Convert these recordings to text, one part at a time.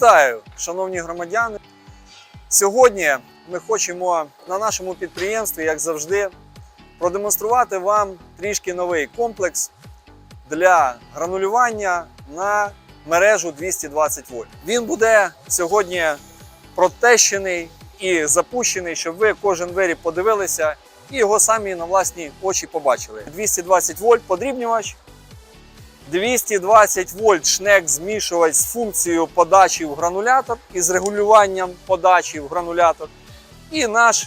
Вітаю, шановні громадяни. Сьогодні ми хочемо на нашому підприємстві, як завжди, продемонструвати вам трішки новий комплекс для гранулювання на мережу 220 вольт. Він буде сьогодні протещений і запущений, щоб ви кожен виріб подивилися і його самі на власні очі побачили. 220 вольт подрібнювач, 220 вольт шнек змішувач з функцією подачі в гранулятор і з регулюванням подачі в гранулятор. І наш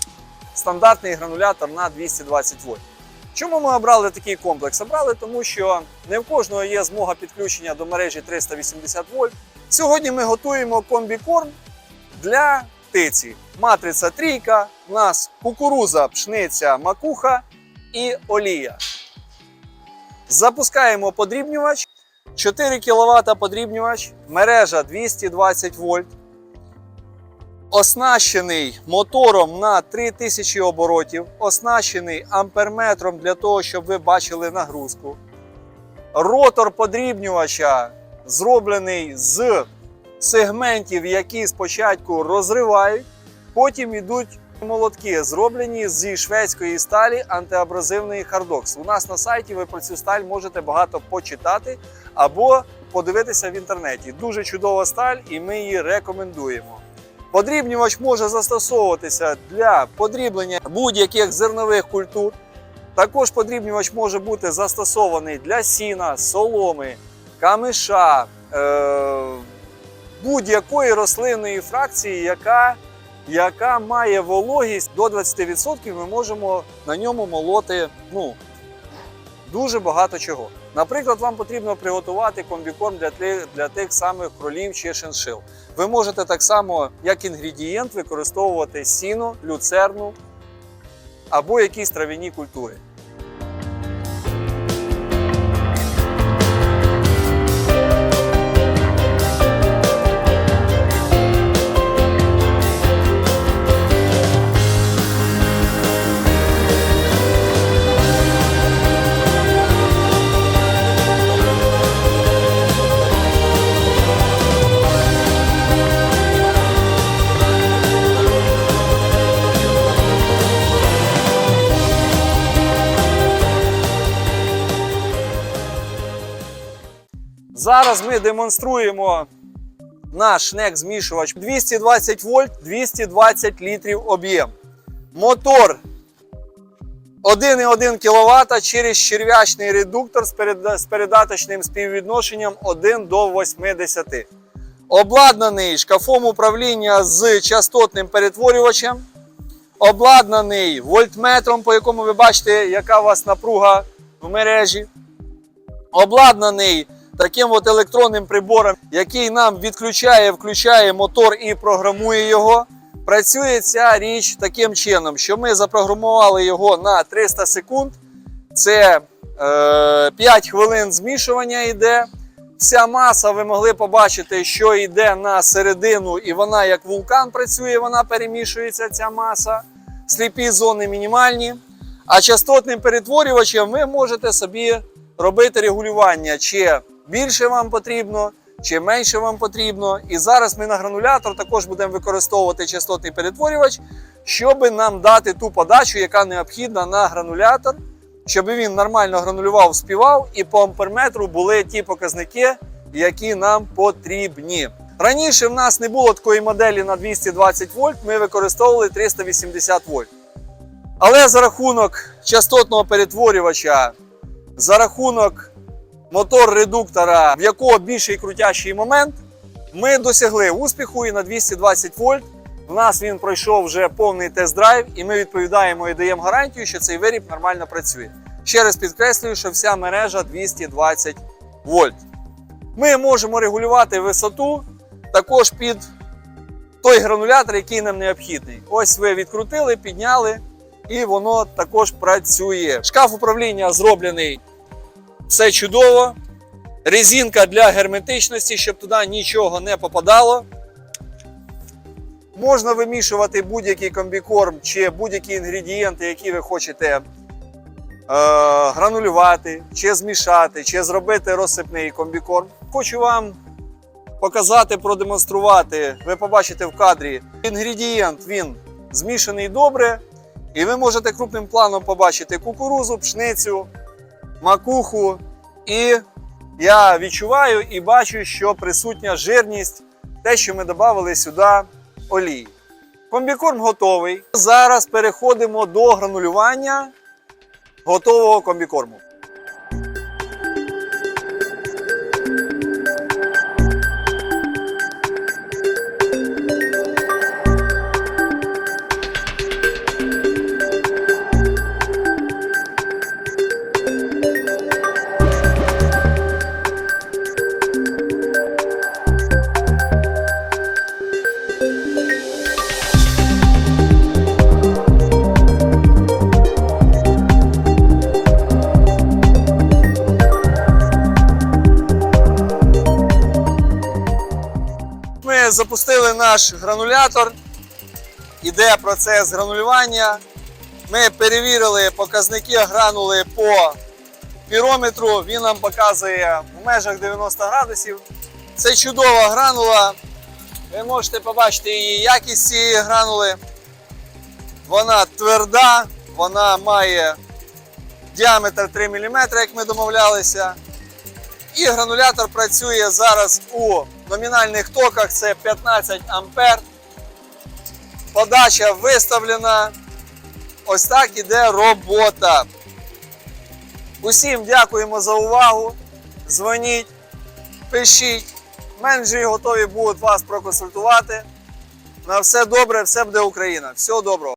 стандартний гранулятор на 220 вольт. Чому ми обрали такий комплекс? Обрали, тому що не в кожного є змога підключення до мережі 380 вольт. Сьогодні ми готуємо комбікорм для птиці. Матриця трійка, у нас кукуруза, пшниця, макуха і олія. Запускаємо подрібнювач. 4 кВт подрібнювач, мережа 220 вольт. Оснащений мотором на 3000 оборотів, оснащений амперметром для того, щоб ви бачили нагрузку. Ротор подрібнювача зроблений з сегментів, які спочатку розривають, потім йдуть молотки, зроблені зі шведської сталі антиабразивної Хардокс. У нас на сайті ви про цю сталь можете багато почитати або подивитися в інтернеті. Дуже чудова сталь, і ми її рекомендуємо. Подрібнювач може застосовуватися для подріблення будь-яких зернових культур. Також подрібнювач може бути застосований для сіна, соломи, камиша, е- будь-якої рослинної фракції, яка, яка має вологість до 20%, ми можемо на ньому молоти ну, дуже багато чого. Наприклад, вам потрібно приготувати комбікорм для, для тих самих кролів чи шиншил. Ви можете так само, як інгредієнт, використовувати сіно, люцерну або якісь трав'яні культури. Зараз ми демонструємо наш шнек змішувач 220 вольт, 220 літрів об'єм. Мотор 1,1 кВт через черв'ячний редуктор з передаточним співвідношенням 1 до 80. Обладнаний шкафом управління з частотним перетворювачем. Обладнаний вольтметром, по якому ви бачите, яка у вас напруга в мережі. Обладнаний таким от електронним прибором, який нам відключає, включає мотор і програмує його. Працює ця річ таким чином, що ми запрограмували його на 300 секунд. Це е, 5 хвилин змішування йде. Вся маса, ви могли побачити, що йде на середину, і вона як вулкан працює, вона перемішується, ця маса. Сліпі зони мінімальні. А частотним перетворювачем ви можете собі робити регулювання, чи більше вам потрібно, чи менше вам потрібно. І зараз ми на гранулятор також будемо використовувати частотний перетворювач, щоб нам дати ту подачу, яка необхідна на гранулятор, щоб він нормально гранулював, співав, і по амперметру були ті показники, які нам потрібні. Раніше в нас не було такої моделі на 220 вольт, ми використовували 380 вольт. Але за рахунок частотного перетворювача, за рахунок мотор-редуктора, в якого більший крутящий момент, ми досягли успіху і на 220 вольт. У нас він пройшов вже повний тест-драйв, і ми відповідаємо і даємо гарантію, що цей виріб нормально працює. Ще раз підкреслюю, що вся мережа 220 вольт. Ми можемо регулювати висоту також під той гранулятор, який нам необхідний. Ось ви відкрутили, підняли, і воно також працює. Шкаф управління зроблений все чудово. Резинка для герметичності, щоб туди нічого не попадало. Можна вимішувати будь-який комбікорм чи будь-які інгредієнти, які ви хочете е, гранулювати, чи змішати, чи зробити розсипний комбікорм. Хочу вам показати, продемонструвати. Ви побачите в кадрі. Інгредієнт він змішаний добре. І ви можете крупним планом побачити кукурузу, пшницю, макуху. І я відчуваю і бачу, що присутня жирність, те, що ми додали сюди олії. Комбікорм готовий. Зараз переходимо до гранулювання готового комбікорму. Наш гранулятор. Іде процес гранулювання. Ми перевірили показники гранули по пірометру. Він нам показує в межах 90 градусів. Це чудова гранула. Ви можете побачити її якість цієї гранули. Вона тверда, вона має діаметр 3 мм, як ми домовлялися. І гранулятор працює зараз у номінальних токах, це 15 ампер. Подача виставлена. Ось так іде робота. Усім дякуємо за увагу. Дзвоніть, пишіть. Менеджери готові будуть вас проконсультувати. На все добре, все буде Україна. Всього доброго.